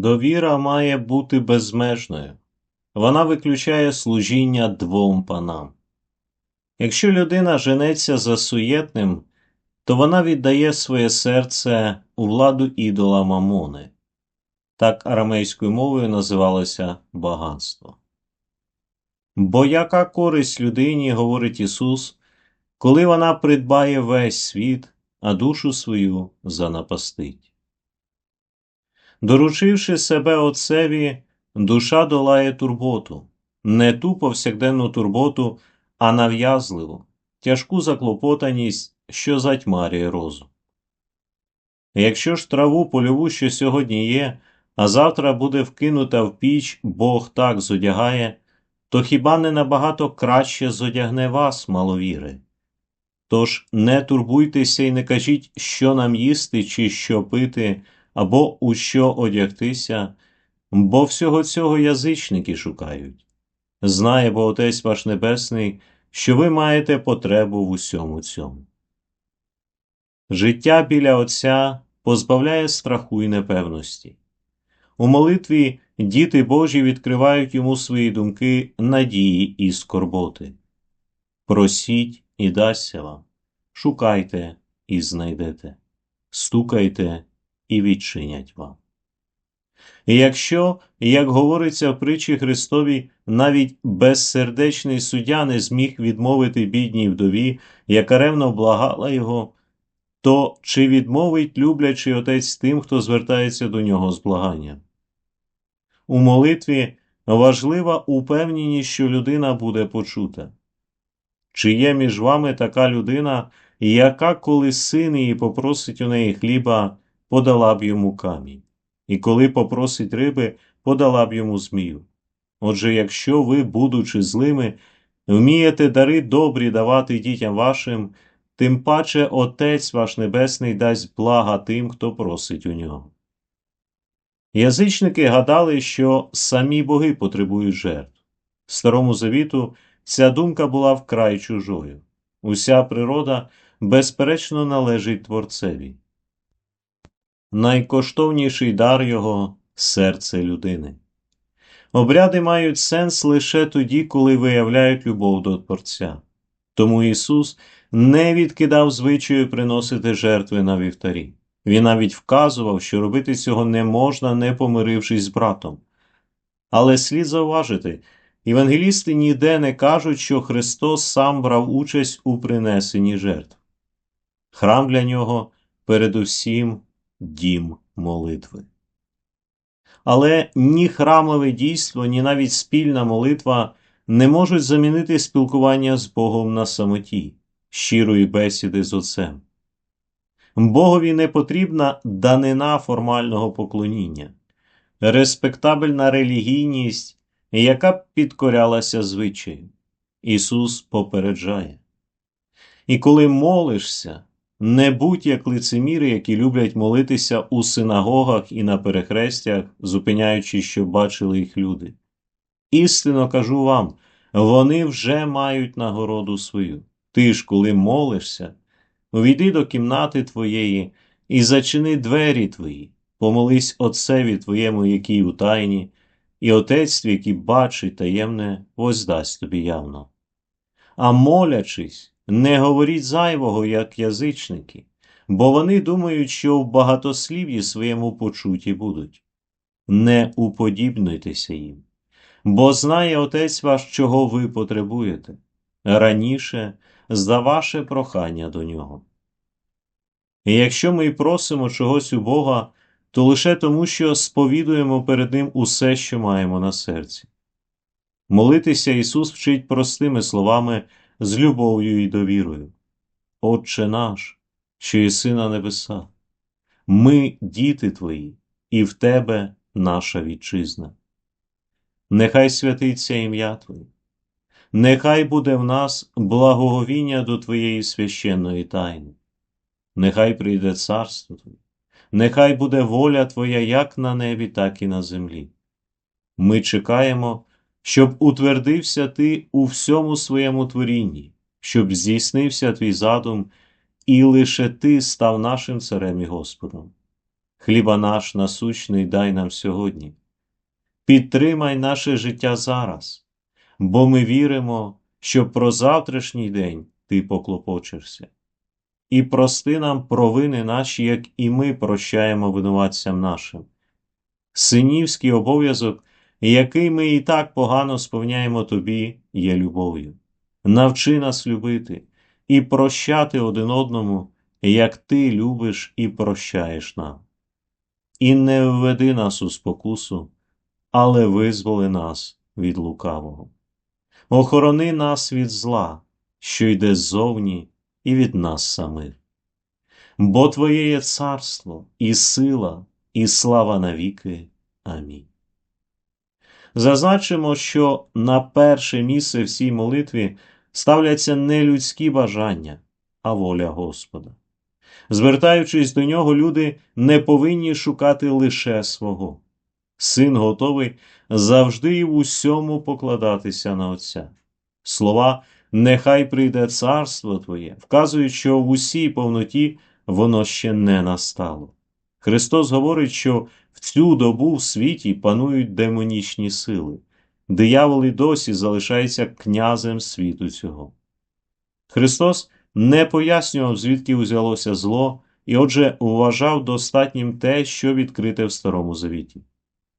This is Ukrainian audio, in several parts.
Довіра має бути безмежною. Вона виключає служіння двом панам. Якщо людина женеться за суєтним, то вона віддає своє серце у владу ідола Мамони. Так арамейською мовою називалося багатство. Бо яка користь людині, говорить Ісус, коли вона придбає весь світ, а душу свою занапастить? Доручивши себе Отцеві, душа долає турботу, не ту повсякденну турботу, а нав'язливу, тяжку заклопотаність, що затьмарює розум. Якщо ж траву польову, що сьогодні є, а завтра буде вкинута в піч, Бог так зодягає, то хіба не набагато краще зодягне вас, маловіри? Тож не турбуйтеся і не кажіть, що нам їсти чи що пити, або у що одягтися, бо всього цього язичники шукають. Знає бо Отець ваш Небесний, що ви маєте потребу в усьому цьому. Життя біля Отця позбавляє страху і непевності. У молитві діти Божі відкривають йому свої думки, надії і скорботи. Просіть і дасться вам, шукайте і знайдете, стукайте і відчинять вам. Якщо, як говориться в притчі Христовій, навіть безсердечний суддя не зміг відмовити бідній вдові, яка ревно благала його, то чи відмовить люблячий отець тим, хто звертається до нього з благанням? У молитві важлива упевненість, що людина буде почута. Чи є між вами така людина, яка, коли син її попросить у неї хліба, подала б йому камінь, і коли попросить риби, подала б йому змію? Отже, якщо ви, будучи злими, вмієте дари добрі давати дітям вашим, тим паче Отець ваш Небесний дасть блага тим, хто просить у нього. Язичники гадали, що самі боги потребують жертв. Старому завіту ця думка була вкрай чужою. Уся природа, безперечно, належить Творцеві. Найкоштовніший дар його серце людини. Обряди мають сенс лише тоді, коли виявляють любов до Творця. Тому Ісус не відкидав звичаю приносити жертви на вівтарі. Він навіть вказував, що робити цього не можна, не помирившись з братом. Але слід зауважити, євангелісти ніде не кажуть, що Христос сам брав участь у принесенні жертв. Храм для нього передусім дім молитви. Але ні храмове дійство, ні навіть спільна молитва не можуть замінити спілкування з Богом на самоті, щирої бесіди з Отцем. Богові не потрібна данина формального поклоніння, респектабельна релігійність, яка б підкорялася звичаю. Ісус попереджає. І коли молишся, не будь як лицеміри, які люблять молитися у синагогах і на перехрестях, зупиняючи, що бачили їх люди. Істинно кажу вам, вони вже мають нагороду свою. Ти ж, коли молишся, увійди до кімнати твоєї і зачини двері твої, помолись Отцеві твоєму, який у тайні, і Отець який бачить таємне, воздасть тобі явно. А молячись, не говоріть зайвого, як язичники, бо вони думають, що в багатослів'ї своєму почуті будуть. Не уподібнуйтеся їм, бо знає Отець ваш, чого ви потребуєте, раніше за ваше прохання до нього. І якщо ми й просимо чогось у Бога, то лише тому, що сповідуємо перед Ним усе, що маємо на серці. Молитися Ісус вчить простими словами з любов'ю і довірою. Отче наш, що єси на небесах, ми діти Твої, і в Тебе наша вітчизна. Нехай святиться ім'я Твоє, нехай буде в нас благоговіння до Твоєї священної тайни, нехай прийде царство Твоє, нехай буде воля Твоя як на небі, так і на землі. Ми чекаємо щоб утвердився ти у всьому своєму творінні, щоб здійснився твій задум, і лише ти став нашим царем і Господом. хліба наш насущний дай нам сьогодні. Підтримай наше життя зараз, бо ми віримо, що про завтрашній день ти поклопочешся. І прости нам провини наші, як і ми прощаємо винуватцям нашим. Синівський обов'язок, який ми і так погано сповняємо тобі, є любов'ю. Навчи нас любити і прощати один одному, як ти любиш і прощаєш нам. І не введи нас у спокусу, але визволи нас від лукавого. Охорони нас від зла, що йде ззовні і від нас самих. Бо Твоє є царство, і сила, і слава навіки. Амінь. Зазначимо, що на перше місце в цій молитві ставляться не людські бажання, а воля Господа. Звертаючись до нього, люди не повинні шукати лише свого. Син готовий завжди і в усьому покладатися на Отця. Слова Нехай прийде царство Твоє, вказують, що в усій повноті воно ще не настало. Христос говорить, що в цю добу в світі панують демонічні сили, диявол і досі залишається князем світу цього. Христос не пояснював, звідки узялося зло, і отже вважав достатнім те, що відкрите в Старому Завіті.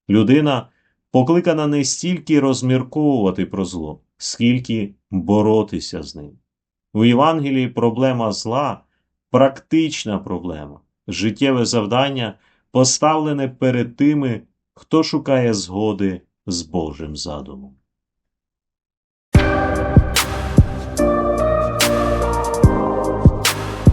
Людина покликана не стільки розмірковувати про зло, скільки боротися з ним. У Євангелії проблема зла практична проблема, життєве завдання, поставлене перед тими, хто шукає згоди з Божим задумом.